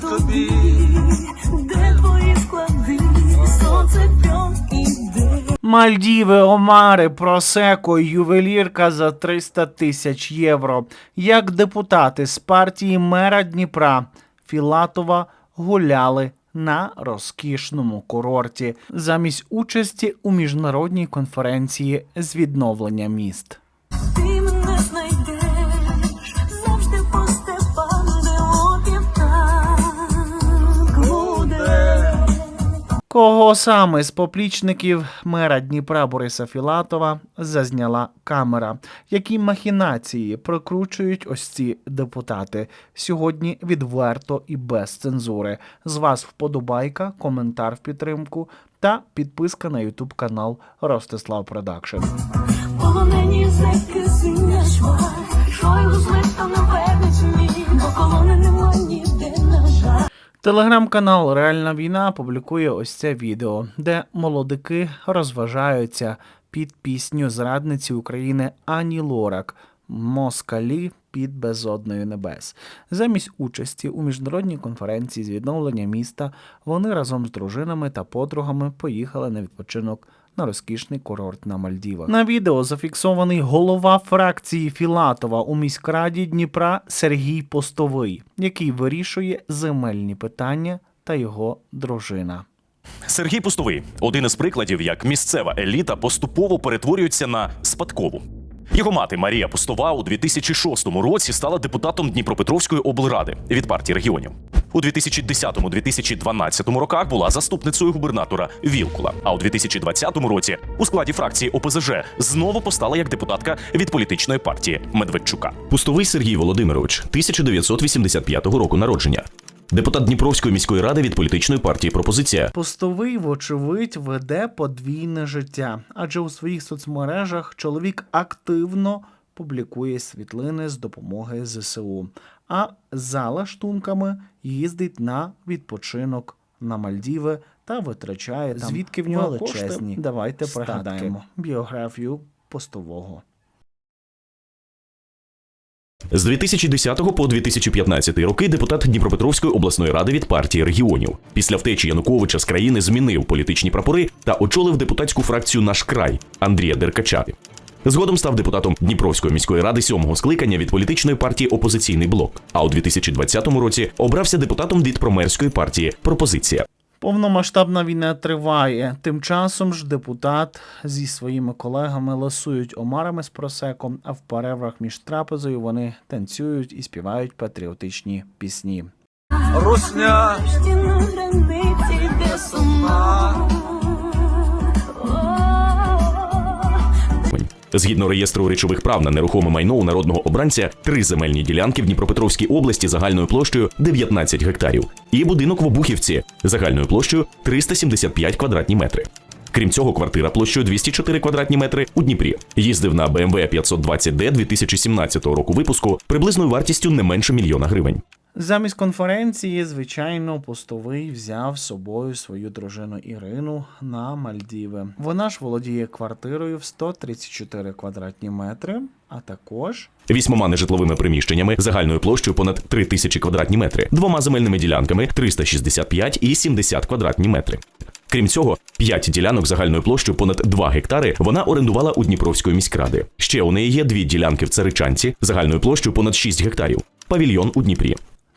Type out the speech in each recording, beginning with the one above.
Тобі. Де твої склади, сонце пьом іде. Мальдіви, Омари, Просеко, ювелірка за 300 тисяч євро. Як депутати з партії мера Дніпра Філатова гуляли на розкішному курорті замість участі у міжнародній конференції з відновлення міст. Кого саме з поплічників мера Дніпра Бориса Філатова зазняла камера? Які махінації прокручують ось ці депутати? Сьогодні відверто і без цензури. З вас вподобайка, коментар в підтримку та підписка на Ютуб канал Ростислав Продакшн. Телеграм-канал Реальна війна публікує ось це відео, де молодики розважаються під пісню зрадниці України Ані Лорак Москалі під безодною небес. Замість участі у міжнародній конференції з відновлення міста вони разом з дружинами та подругами поїхали на відпочинок на розкішний курорт на Мальдівах. На відео зафіксований голова фракції Філатова у міськраді Дніпра Сергій Постовий, який вирішує земельні питання та його дружина. Сергій Пустовий один із прикладів, як місцева еліта поступово перетворюється на спадкову. Його мати Марія Пустова у 2006 році стала депутатом Дніпропетровської облради від партії регіонів. У 2010-2012 роках була заступницею губернатора Вілкула. А у 2020 році у складі фракції ОПЗЖ знову постала як депутатка від політичної партії Медведчука. Пустовий Сергій Володимирович, 1985 року народження. Депутат Дніпровської міської ради від політичної партії Пропозиція. Постовий, вочевидь, веде подвійне життя, адже у своїх соцмережах чоловік активно публікує світлини з допомоги ЗСУ, а за лаштунками їздить на відпочинок на Мальдіви та витрачає там звідки в нього величезні. Кошти? Давайте статки. пригадаємо біографію постового. З 2010 по 2015 роки депутат Дніпропетровської обласної ради від партії регіонів. Після втечі Януковича з країни змінив політичні прапори та очолив депутатську фракцію Наш край Андрія Деркача. Згодом став депутатом Дніпровської міської ради сьомого скликання від політичної партії Опозиційний блок. А у 2020 році обрався депутатом від промерської партії Пропозиція. Повномасштабна війна триває. Тим часом ж депутат зі своїми колегами ласують омарами з просеком, а в перервах між трапезою вони танцюють і співають патріотичні пісні. Русня, границі, сума. Згідно реєстру речових прав на нерухоме майно у народного обранця, три земельні ділянки в Дніпропетровській області загальною площею 19 гектарів, і будинок в Обухівці загальною площею 375 квадратні метри. Крім цього, квартира площею 204 квадратні метри у Дніпрі. Їздив на BMW 520D 2017 року випуску приблизною вартістю не менше мільйона гривень. Замість конференції, звичайно, постовий взяв з собою свою дружину Ірину на Мальдіви. Вона ж володіє квартирою в 134 квадратні метри, а також Вісьмома нежитловими приміщеннями загальною площею понад 3 тисячі квадратні метри, двома земельними ділянками 365 і 70 квадратні метри. Крім цього, п'ять ділянок загальною площею понад 2 гектари вона орендувала у Дніпровської міськради. Ще у неї є дві ділянки в Царичанці загальною площею понад 6 гектарів, павільйон у Дніпрі.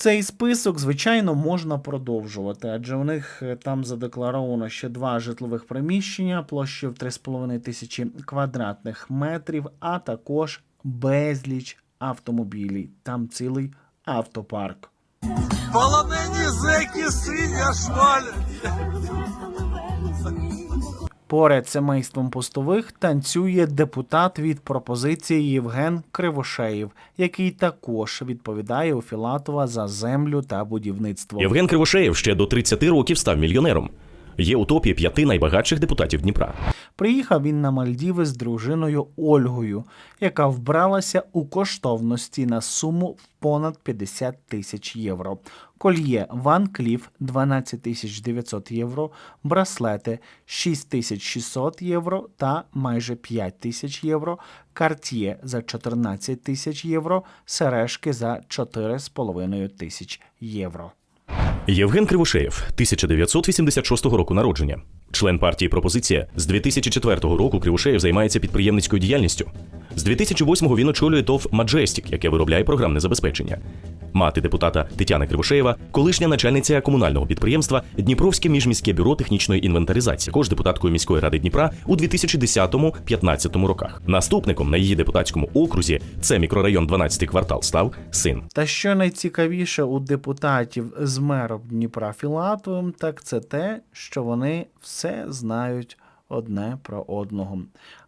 Цей список, звичайно, можна продовжувати, адже у них е, там задекларовано ще два житлових приміщення площею в 3,5 тисячі квадратних метрів, а також безліч автомобілів. Там цілий автопарк. полонені зеки, синя шваль. Поряд семейством постових танцює депутат від пропозиції Євген Кривошеєв, який також відповідає у Філатова за землю та будівництво. Євген Кривошеєв ще до 30 років став мільйонером. Є у топі п'яти найбагатших депутатів Дніпра. Приїхав він на Мальдіви з дружиною Ольгою, яка вбралася у коштовності на суму в понад 50 тисяч євро. Кольє Ван Кліф 12 тисяч 900 євро, браслети 6 тисяч 600 євро та майже 5 тисяч євро, карт'є за 14 тисяч євро, сережки за 4,5 тисяч євро. Євген Кривошеєв, 1986 року народження, член партії Пропозиція. З 2004 року Кривошеєв займається підприємницькою діяльністю. З 2008 він очолює ТОВ Маджестік, яке виробляє програмне забезпечення. Мати депутата Тетяна Кривошеєва, колишня начальниця комунального підприємства Дніпровське міжміське бюро технічної інвентаризації, також депутаткою міської ради Дніпра у 2010-15 роках. Наступником на її депутатському окрузі це мікрорайон 12 квартал став син. Та що найцікавіше у депутатів з мером Дніпра Філатовим, так це те, що вони все знають одне про одного.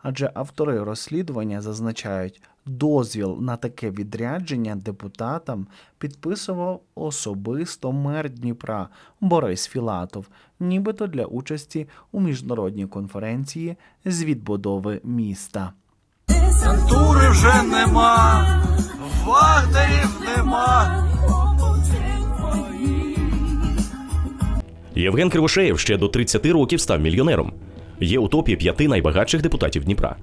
Адже автори розслідування зазначають, дозвіл на таке відрядження депутатам підписував особисто мер Дніпра Борис Філатов, нібито для участі у міжнародній конференції з відбудови міста. Тури вже нема, вагнерів нема. Євген Кривошеєв ще до 30 років став мільйонером. Є у топі п'яти найбагатших депутатів Дніпра.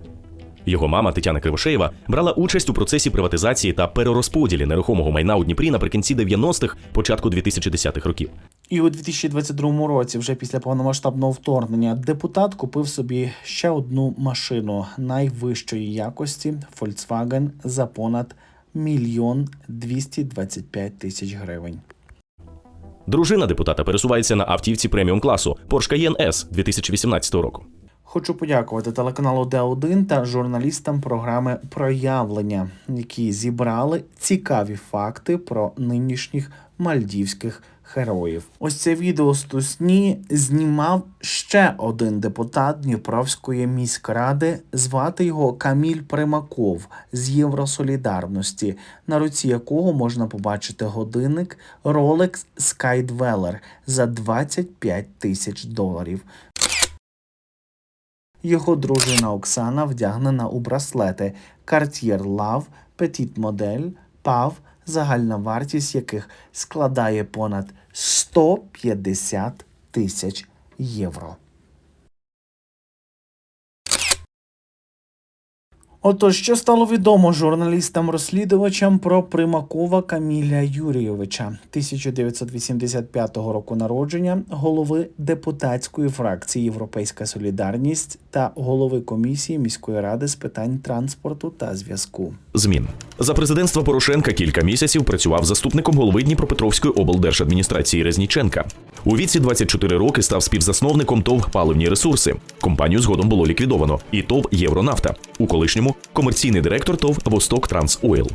Його мама Тетяна Кривошеєва брала участь у процесі приватизації та перерозподілі нерухомого майна у Дніпрі наприкінці 90-х, початку 2010-х років. І у 2022 році, вже після повномасштабного вторгнення, депутат купив собі ще одну машину найвищої якості Volkswagen за понад мільйон 225 тисяч гривень. Дружина депутата пересувається на автівці преміум класу Porsche Cayenne S 2018 року. Хочу подякувати телеканалу Д1 та журналістам програми Проявлення, які зібрали цікаві факти про нинішніх мальдівських героїв. Ось це відео з Тусні знімав ще один депутат Дніпровської міськради. Звати його Каміль Примаков з Євросолідарності, на руці якого можна побачити годинник Rolex Skydweller за 25 тисяч доларів. Його дружина Оксана вдягнена у браслети Cartier Love, Petit Model, PAV, загальна вартість яких складає понад 150 тисяч євро. Отож, що стало відомо журналістам-розслідувачам про Примакова Каміля Юрійовича, 1985 року народження, голови депутатської фракції Європейська Солідарність та голови комісії міської ради з питань транспорту та зв'язку. Змін за президентства Порошенка кілька місяців працював заступником голови Дніпропетровської облдержадміністрації Резніченка. У віці 24 роки став співзасновником ТОВ паливні ресурси. Компанію згодом було ліквідовано. І ТОВ Євронафта. У колишньому комерційний директор ТОВ Восток Транс Ойл.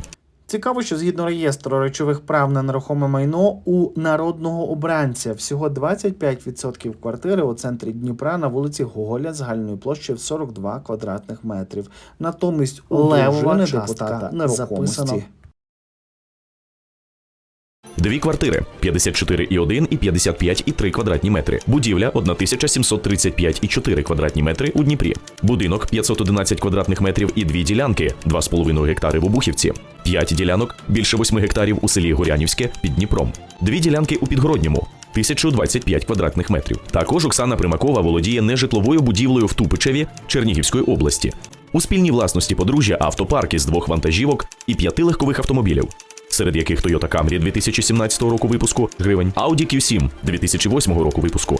Цікаво, що згідно реєстру речових прав на нерухоме майно у народного обранця всього 25% квартири у центрі Дніпра на вулиці Гоголя загальною площею в 42 квадратних метрів. Натомість у левого депутата нерухомості. Дві квартири 54,1 і 55,3 квадратні метри. Будівля 1735,4 квадратні метри у Дніпрі. Будинок 511 квадратних метрів і дві ділянки 2,5 гектари в Обухівці. П'ять ділянок більше 8 гектарів у селі Горянівське під Дніпром. Дві ділянки у Підгородньому. 1025 квадратних метрів. Також Оксана Примакова володіє нежитловою будівлею в Тупичеві Чернігівської області. У спільній власності подружжя автопарк із двох вантажівок і п'яти легкових автомобілів серед яких Toyota Camry 2017 року випуску гривень, Audi Q7 2008 року випуску,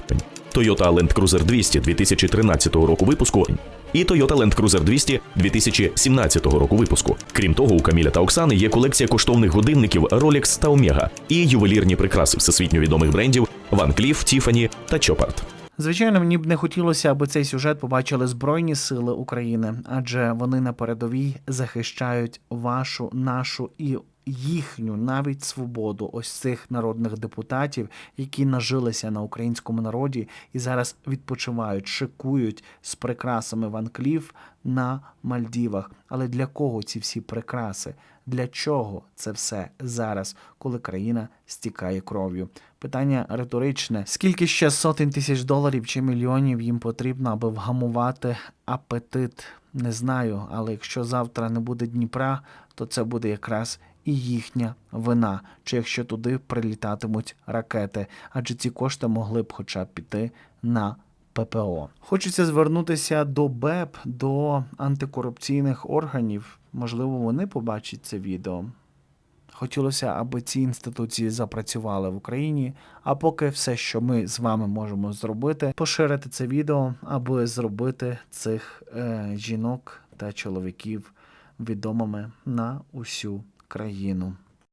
Toyota Land Cruiser 200 2013 року випуску і Toyota Land Cruiser 200 2017 року випуску. Крім того, у Каміля та Оксани є колекція коштовних годинників Rolex та Omega і ювелірні прикраси всесвітньо відомих брендів Van Cleef, Tiffany та Chopard. Звичайно, мені б не хотілося, аби цей сюжет побачили Збройні Сили України, адже вони на передовій захищають вашу, нашу і їхню навіть свободу ось цих народних депутатів, які нажилися на українському народі і зараз відпочивають, шикують з прикрасами Ван Кліф на Мальдівах. Але для кого ці всі прикраси? Для чого це все зараз, коли країна стікає кров'ю? Питання риторичне: скільки ще сотень тисяч доларів чи мільйонів їм потрібно, аби вгамувати апетит? Не знаю, але якщо завтра не буде Дніпра, то це буде якраз і їхня вина, чи якщо туди прилітатимуть ракети, адже ці кошти могли б хоча б піти на ППО. Хочеться звернутися до БЕП, до антикорупційних органів. Можливо, вони побачать це відео. Хотілося, аби ці інституції запрацювали в Україні. А поки все, що ми з вами можемо зробити, поширити це відео, аби зробити цих е, жінок та чоловіків відомими на усю країну.